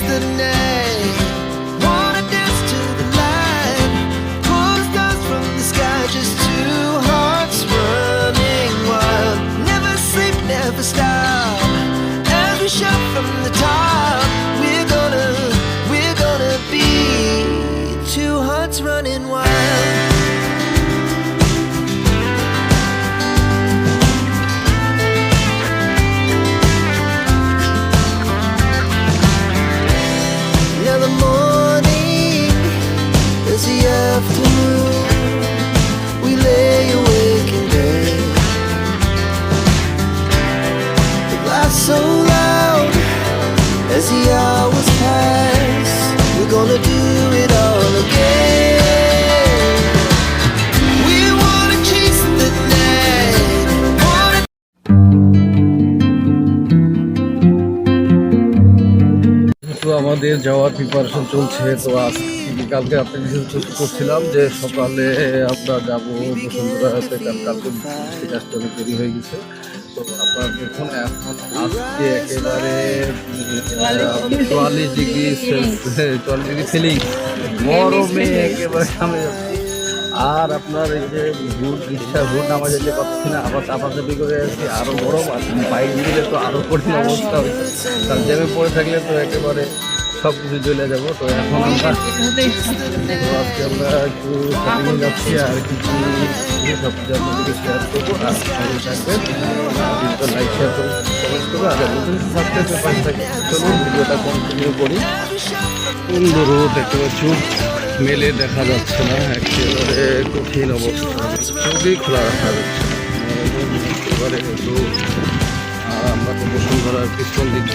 the name. আমাদের যাওয়ার preparation চলছে। তো আজ কালকে আপনি কিছু করছিলাম যে সকালে আমরা যাব বসুন্ধরাতে, কারণ কালকে কাজটা অনেক দেরি হয়ে গেছে। তো আপনার দেখুন এখন আজকে একেবারে চুয়াল্লিশ ডিগ্রি চুয়াল্লিশ ডিগ্রি ফিলিং গরমে একেবারে যাচ্ছে আর আপনার এই যে ভুট রিক্সা ভুট নামা যেতে পারছি না আবার চাপাচাপি করে আছি আরও গরম, আর বাইক নিলে তো আরও কঠিন অবস্থা হয়েছে কারণ জ্যামে পড়ে থাকলে তো একেবারে সব কিছু চলে যাব, তো এখন আমরা আমরা যাচ্ছি আর কিছু সব কিছু কন্টিনিউ করি সুন্দর দেখতে পাচ্ছি, মেলে দেখা যাচ্ছে না, একেবারে কঠিন অবস্থা। চোখেই খোলা রাখা যাচ্ছে একেবারে আমরা বসুন্ধরার পিছন দিক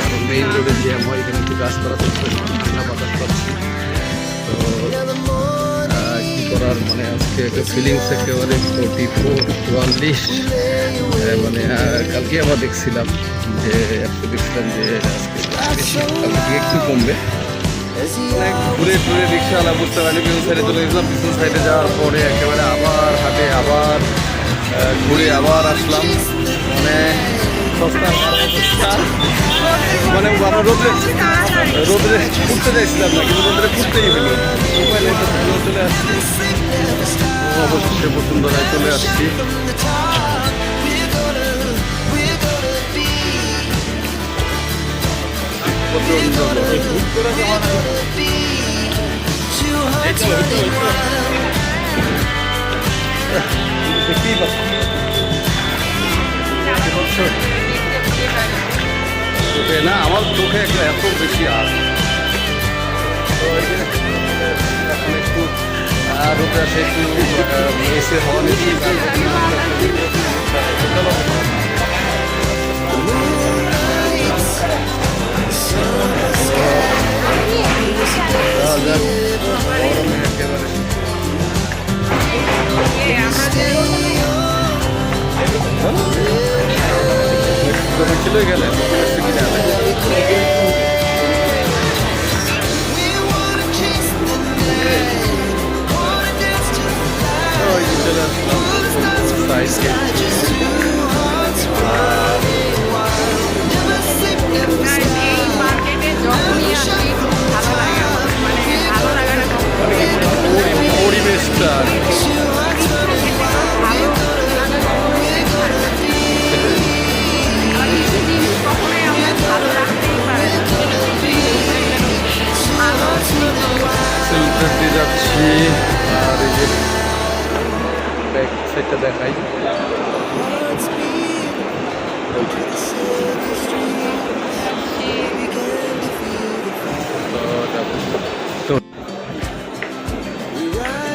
কারণ মেইন রোডে জ্যাম হয় এখানে একটু গাছ করা ঠান্ডা বাতাস পাচ্ছি। তো কি করার? মানে আজকে একটা ফিলিংস একেবারে ফোর্টি ফোর চুয়াল্লিশ মানে কালকে আমরা দেখছিলাম যে একটু দেখছিলাম যে, আজকে একটু কমবে। the অনেক ঘুরে টুরে রিক্সাওয়ালা বুঝতে পারিনি পিছন সাইডে চলে গেছিলাম পিছন সাইডে যাওয়ার পরে একেবারে আবার হাটে আবার ঘুরে আবার আসলাম। মানে সস্তা মানে আমরা রোদে রোদে ঘুরতে চাইছিলাম না, কিন্তু রোদে ঘুরতেই হলো ভালো চলে আসছি অবশেষে বসুন্ধরায় চলে আসছি. দেখতেই পাচ্ছি দেখতে পাচ্ছ? চোখে না আমার চোখে একটা এত বেশি আর তো এই যে, এখন একটু আর ওটা সে একটু এসে হওয়া নিচ্ছি গরমে একেবারে ছিল গেলে। We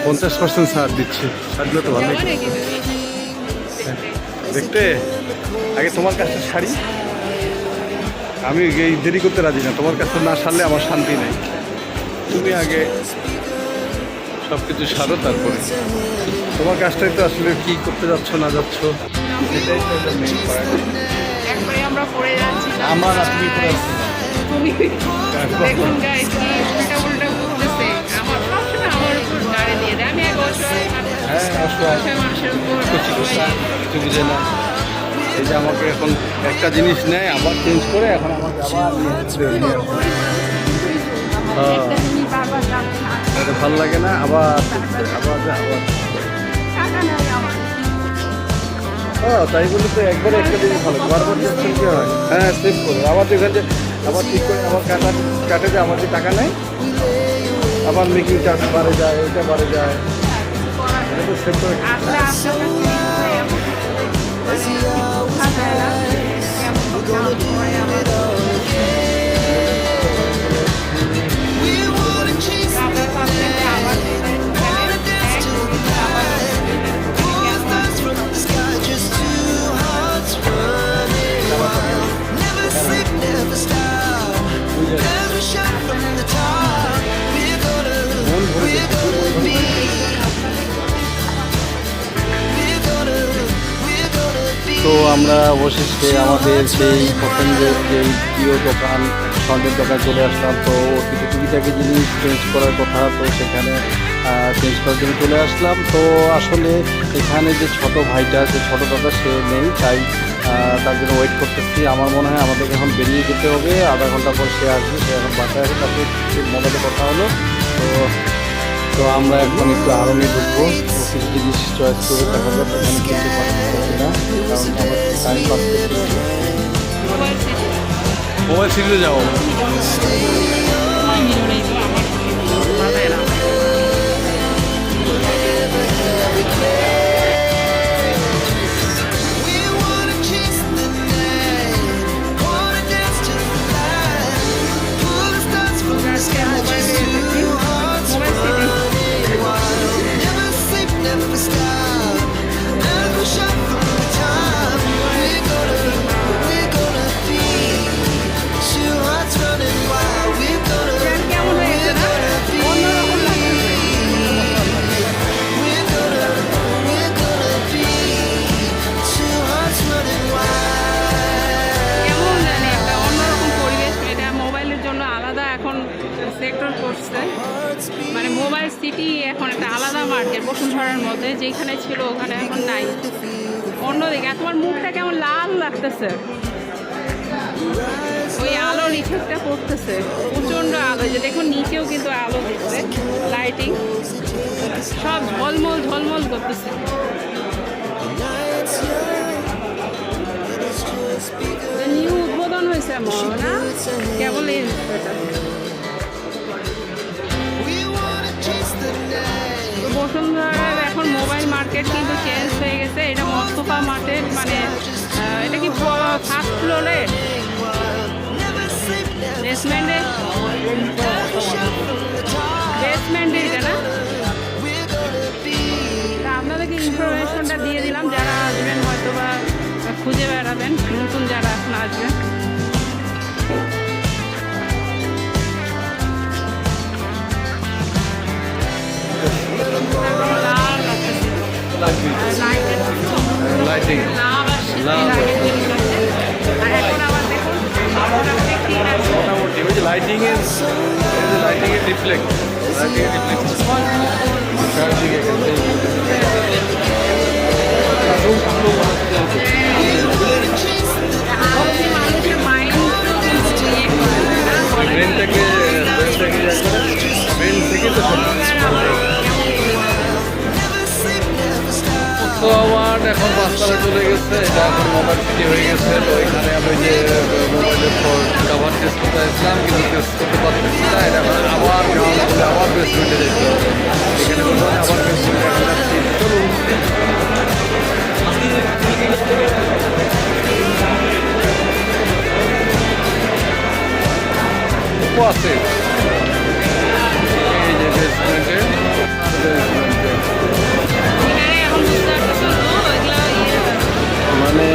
পঞ্চাশ পার্সেন্ট ছাড় দিচ্ছি। শাড়িগুলো তো ভালো দেখতে আগে তোমার কাছে শাড়ি আমি এই দেরি করতে রাজি না। তোমার কাছে না সারলে আমার শান্তি নেই। তুমি আগে সব কিছু সারো তারপরে। তোমার কাজটাই তো আসলে কি করতে যাচ্ছ না যাচ্ছ সেটাই তো মেইন পয়েন্ট আমরা পড়ে যাচ্ছি। আমার আর তুমি দেখুন গাইস কি হ্যাঁ এই যে আমাকে এখন একটা জিনিস নেয় আবার চেঞ্জ করে এখন আমাকে আবার নিয়ে নিয়ে ভালো লাগে না আবার আবার আবার তাই বলে তো একবারে একটা জিনিস ভালো বারবার কি হয় হ্যাঁ সেভ করে আবার দেখবেন যে আবার ঠিক করে আবার কাটা কাটে যে আমার যে টাকা নেই আবার মেকিং চার্জ বাড়ে যায় এটা বাড়ে যায়। এটা তো সেভ করে অবশেষে আমাদের সেই পছন্দের যে প্রিয় দোকান স্বর্ণের দোকানে চলে আসলাম। তো কিছু টুকিটাকি জিনিস চেঞ্জ করার কথা, তো সেখানে চেঞ্জ করার জন্য চলে আসলাম। তো আসলে এখানে যে ছোট ভাইটা, যে ছোট দাদা, সে নেই, তাই তার জন্য ওয়েট করতেছি। আমার মনে হয় আমাদেরকে এখন বেরিয়ে যেতে হবে। আধা ঘণ্টা পর সে আসবে, সে এখন বাসায় আসবে তারপরে মোবাইলে কথা হলো, তো তো আমরা এখন একটু আরামে ঢুকবো। কিছু জিনিস চয়েস করে দেখা যাক এখানে কিনতে পারছি না। কারণ আমার টাইম পাস করতে মোবাইল সিরিজে যাও stop. বসুন্ধরার এখন মোবাইল মার্কেট কিন্তু চেঞ্জ হয়ে গেছে। এটা মস্তফা মার্কেট মানে এটা কি ফার্স্ট ফ্লোরে বেসমেন্টে বেসমেন্টে এটা না? আপনাদেরকে ইনফরমেশনটা দিয়ে দিলাম। যারা আসবেন হয়তো বা খুঁজে বেড়াবেন, নতুন যারা এখন আসবেন। দেখুন মোটামুটি ঠিক আছে মোটামুটি ওই যে লাইটিং এর এই যে লাইটিং এর রিফ্লেক্ট লাইটিং এর রিফ্লেক্ট চারদিকে আজকে মানুষের মাইন্ড কিন্তু ইয়ে করে না ব্রেন থেকে ব্রেন থেকে ইয়ে করে ব্রেন থেকে তো তো আমার এখন পাঁচতলা চলে গেছে, এটা এখন মোবাইল সিটি হয়ে গেছে, তো এখানে আমি যে মোবাইলের কাভার টেস্ট করতে আসলাম কিন্তু টেস্ট করতে পারতেছি না, এটা এখন আবার গ্রাউন্ড করে আবার বেসমেন্টে যেতে হবে। এখানে হয় আবার বেসমেন্টে চলুন। আছে। এই যে বেসমেন্টে মানে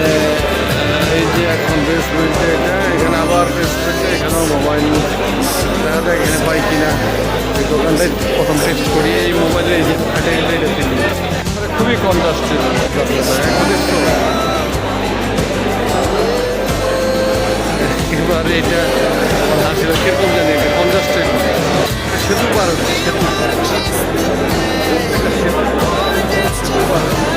এই যে এখন বেসমেন্টে এটা, এখানে আবার টেস্ট এখানেও মোবাইল দেখা যায় এখানে পাই কিনা। এই দোকানটাই প্রথম টেস্ট করি, এই মোবাইলে এই যে ফাটে গেলে এটা কিনি। মানে খুবই কন্ট্রাস্টেড এবার এটা হাসিল কীরকম জানি এটা কন্ট্রাস্টেড সেতু পার হচ্ছে সেতু। সেতু পার।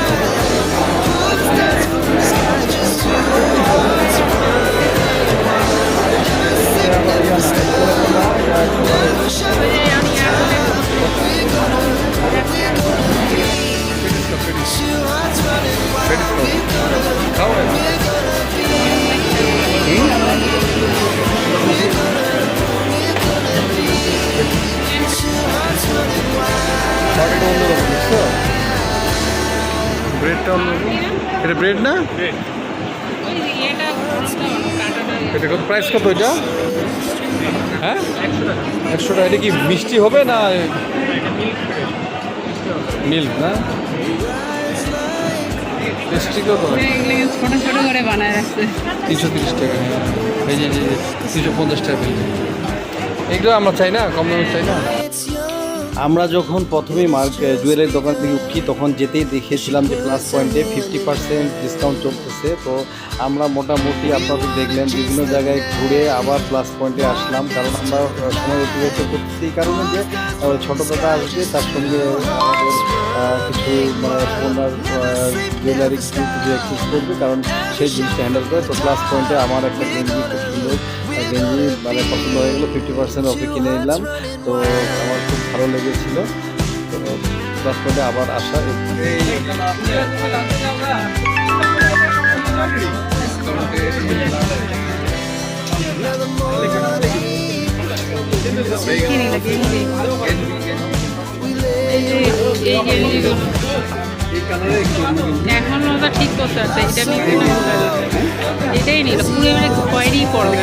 বাকিটা অন্যরকম? বুঝছ ব্রেডটা এটা ব্রেড। না এটা কত প্রাইস কত এটা? হ্যাঁ? একশো টাকা। এটা কি মিষ্টি হবে না মিল্ক না? টেস্টি কত? তিনশো তিরিশ টাকা এই যে তিনশো পঞ্চাশ টাকা এগুলো আমরা চাই না, কম দামে চাই না? আমরা যখন প্রথমেই মার্ক জুয়েলারি দোকান থেকে উঠি, তখন যেতেই দেখেছিলাম যে প্লাস পয়েন্টে ফিফটি পার্সেন্ট ডিসকাউন্ট চলতেছে। তো আমরা মোটামুটি আপনাদের দেখলেন, বিভিন্ন জায়গায় ঘুরে আবার প্লাস পয়েন্টে আসলাম। কারণ আমরা সময় অতিবাহিত করতেছি কারণে যে ছোটো দাদা আসবে, তার সঙ্গে আমাদের কিছু মানে ওনার জুয়েলারি কিছু করবে, কারণ সেই জিনিসটা হ্যান্ডেল করে। তো প্লাস পয়েন্টে আমার একটা গেঞ্জি খুব সুন্দর। গেঞ্জি মানে পছন্দ হয়ে গেলো ফিফটি পার্সেন্ট অফে কিনে নিলাম। তো আমার খুব ভালো লেগেছিলো। তো প্লাস পয়েন্টে আবার আসা এই যে, এই গেঞ্জিগুলো। এখন ওটা ঠিক করতে এটা নিতে এটাই নিল, পুরো খয়েরি পড়বে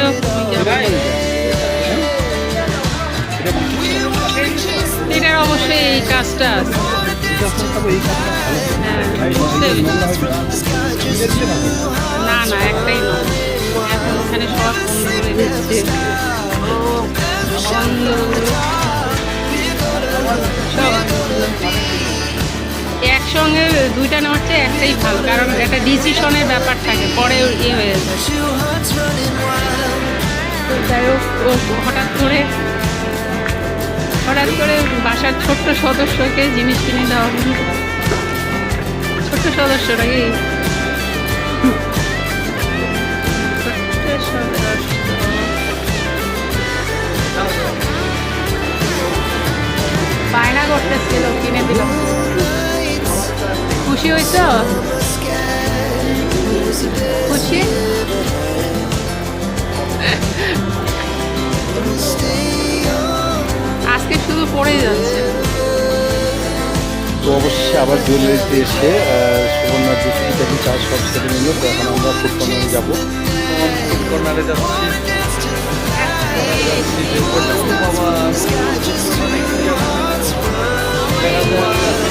হোক এটার অবশ্যই এই কাজটা আছে। হ্যাঁ। না না, একটাই এখন ওখানে সব বন্ধ করে সব একসঙ্গে দুইটা নেওয়ার চেয়ে একটাই ভালো, কারণ একটা ডিসিশনের ব্যাপার থাকে, পরে ইয়ে হয়ে যায়। যাই হোক, ও হঠাৎ করে হঠাৎ করে বাসার ছোট্ট সদস্যকে জিনিস কিনে দেওয়া ছোট্ট সদস্যটা অবশ্যই আবার জুয়েলারিতে এসে সুবর্ণার দুটি চাকরি চার্জ সব সেরে নিল তো এখন আমরা ফুড কর্নারে যাব ফুড কর্নারে যাচ্ছি ফুড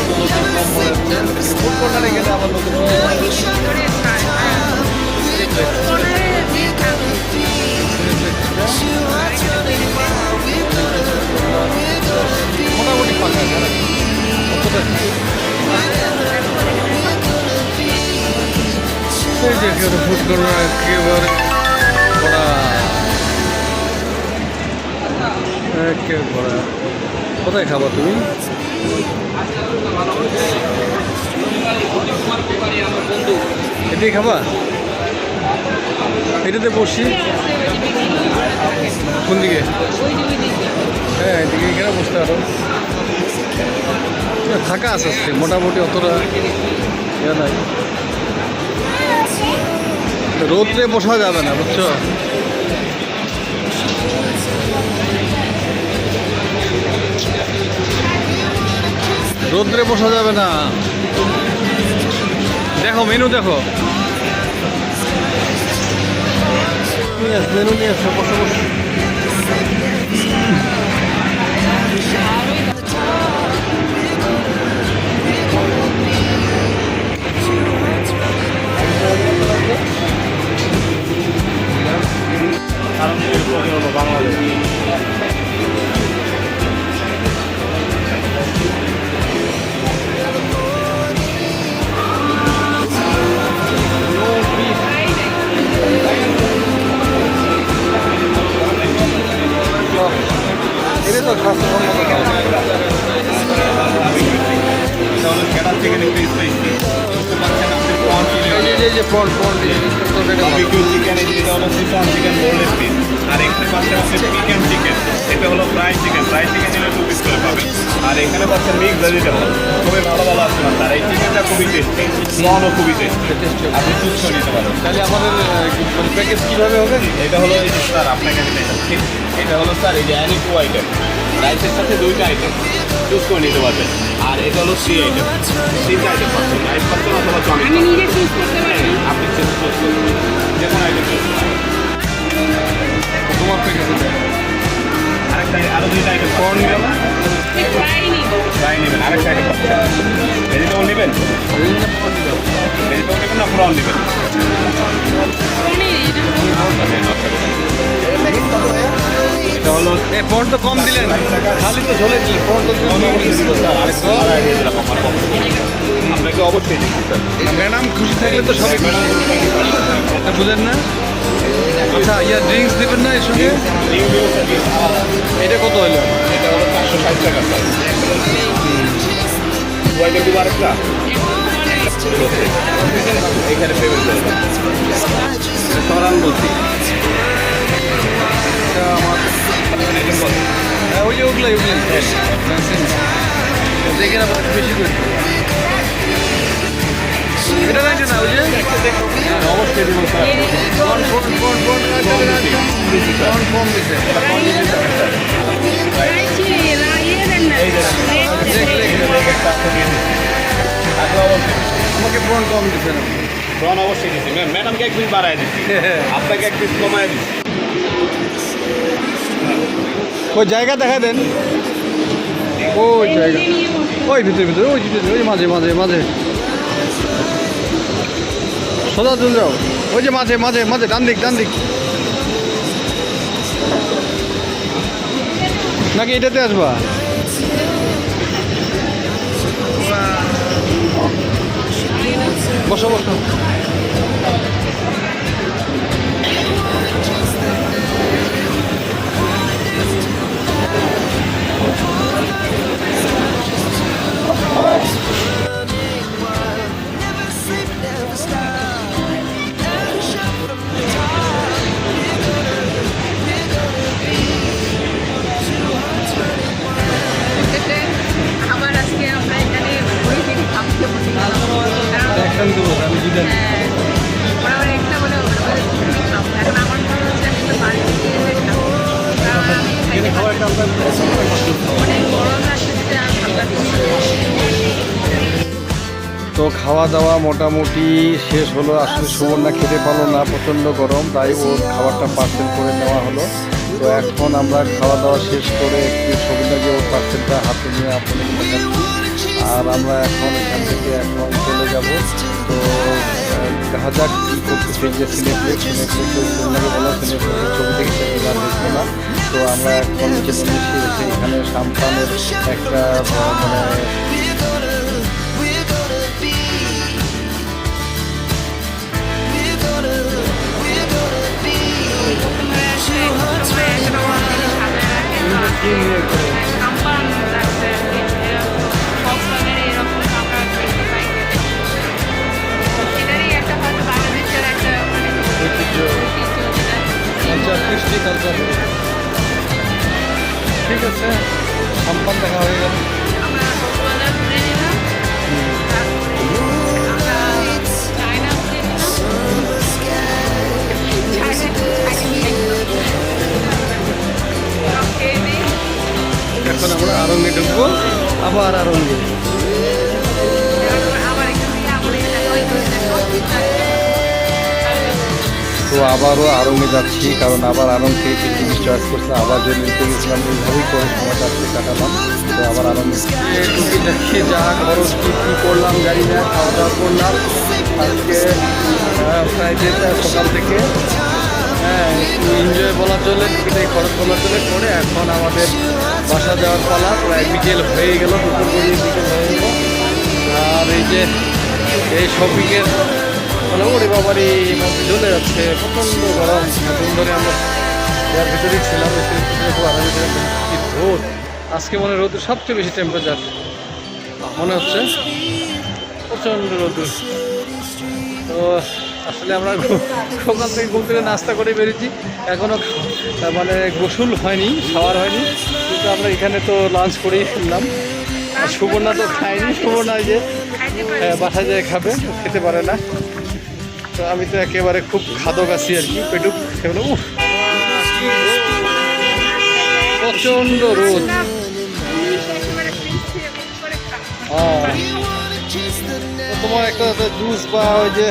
কোথায় খাবা তুমি? এটাই খাবা? এটাতে বসি। কোন দিকে? হ্যাঁ এদিকে এখানে বসতে আরও থাকা আছে আজকে, মোটামুটি অতটা ইয়ে নাই। রোদ্রে বসা যাবে না, বুঝছ? রোদ্রে বসা যাবে না দেখো মেনু দেখো মেনু নিয়ে আসো বসে বসে কোন আপনি চুজ করে নিতে পারেন। তাহলে আমাদের প্যাকেজ কীভাবে হবে? এটা হলো এই যে স্যার আপনাকে এটা হলো স্যার এই যে অ্যানি টু আইটেম। রাইসের সাথে দুইটা আইটেম চুজ করে নিতে পারবেন। আর এটা হলো থ্রি আইটেম। তিনটা আইটেম পাচ্ছেন। রাইস পাচ্ছেন অথবা চাউমিন আমি নিজে চুজ করতে পারি। আপনি চুজ করতে যে কোনো আইটেম তোমার প্যাকেজ আরও দুইটা আইটেম কোন নিলাম ফ্রাই নেবেন। আরেকটা আইটেম ভেজিটেবল নেবেন? ভেজিটেবল নেবেন না প্রন নেবেন? এটা এটা হলো এ ফোন তো কম দিলেন। খালি তো ঝোলে ফোন তো আপনাকে অবশ্যই ম্যাডাম খুশি থাকলে তো সবই বুঝেন না? আচ্ছা ইয়া ড্রিঙ্কস দিবেন না এর সঙ্গে। এটা কত হলো এখানে হ্যাঁ ওই যে ওগুলাই ওগুলাই। দেখেন আবার বেশি করে। এটা দিছে অবশ্যই আমাকে ফোন কম দিছে না প্রন অবশ্যই দিচ্ছি ম্যাডামকে এক পিস বাড়ায় দিচ্ছি আপনাকে এক পিস কমায় দিচ্ছি ওই জায়গা দেখা দেন। ওই জায়গা। ওই ভিতরে ভিতরে, ওই ভিতরে, ওই মাঝে মাঝে মাঝে। সোজা চলে যাও। ওই যে মাঝে মাঝে মাঝে, ডান দিক ডান দিক। নাকি এটাতে আসবা? বসো বসো। খাওয়া মোটামুটি শেষ হলো। আসলে সুবর্ণা খেতে পারল না, প্রচণ্ড গরম, তাই ওর খাবারটা পার্সেল করে নেওয়া হলো। তো এখন আমরা খাওয়া দাওয়া শেষ করে একটু সুবিধাকে ওর পার্সেলটা হাতে নিয়ে দেখাচ্ছি। আর আমরা এখন এখান থেকে এখন চলে যাব। তো দেখা যাক কী করতেছে যে সিনেপ্লেক্স, সিনেপ্লেক্সের সুবর্ণাকে বলা, সিনেপ্লেক্সের ছবি দেখে সে আর দেখবে না। তো আমরা এখন নিচে নেমে এখানে সাম্পানের একটা মানে সময় একটা আবারও আরঙ্গে যাচ্ছি, কারণ আবার আরং থেকে কিছু জিনিস চয়েস করছে আবার যে নিতে গেছিলাম, এইভাবেই করে সময়টা আজকে কাটালাম। তো আবার আরঙ্গে দেখি যা খরচ, কী কী করলাম জানি না খাওয়া দাওয়া করলাম। আজকে ফ্রাইডেটা সকাল থেকে হ্যাঁ এনজয় বলার জন্য টুকিটাই খরচ বলার জন্য করে এখন আমাদের বাসা যাওয়ার পালা, প্রায় বিকেল হয়ে গেল, দুপুর বিকেল হয়ে গেল। আর এই যে, এই শপিংয়ের মানে ওরে বাবারে চলে যাচ্ছে, প্রচণ্ড গরম। ধরে আমরা ছিলাম খুব আরামে ছিলাম কি রোদ। আজকে মনে রোদের সবচেয়ে বেশি টেম্পারেচার মনে হচ্ছে প্রচণ্ড রোদ। তো আসলে আমরা সকাল থেকে ঘুম থেকে নাস্তা করে বেরিয়েছি। এখনও মানে গোসল হয়নি খাওয়ার হয়নি। কিন্তু আমরা এখানে তো লাঞ্চ করেই ফেললাম। আর সুবর্ণা তো খায়নি, সুবর্ণা যে বাসায় যায় খাবে, খেতে পারে না। আমি তো একেবারে খুব খাদক আছি আর কি। পেটুক উফ প্রচণ্ড রোদ। তোমার একটা জুস বা ওই যে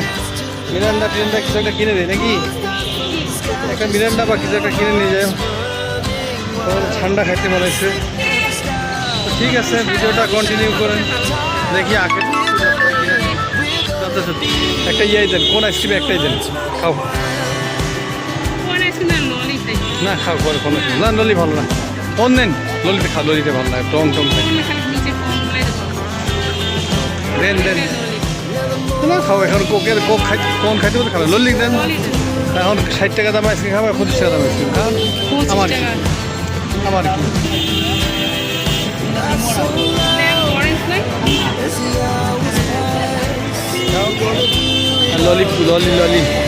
মিরান্ডা টিরান্ডা কিছু একটা কিনে দেয় নাকি? একটা মিরান্ডা বা কিছু একটা কিনে নিয়ে যায় তোমার ঠান্ডা খাইতে মনে ঠিক আছে, ভিডিওটা কন্টিনিউ করেন। দেখি আগে। একটা ইয়ে দেন কোন আইসক্রিম একটাই দেন খাও। না খাও পরে কোনো না ললি ভালো না। কোন নেন? ললিতে খাও ললিতে ভালো লাগে টং টং দেন দেন। না খাও এখন কোকের কোক খাই কোন খাইতে বলতে খাবে? ললি দেন। এখন ষাট টাকা দাম আইসক্রিম খাবে পঁচিশ টাকা দাম আইসক্রিম খান আমার কি? আমার কি? ললি ললি ললি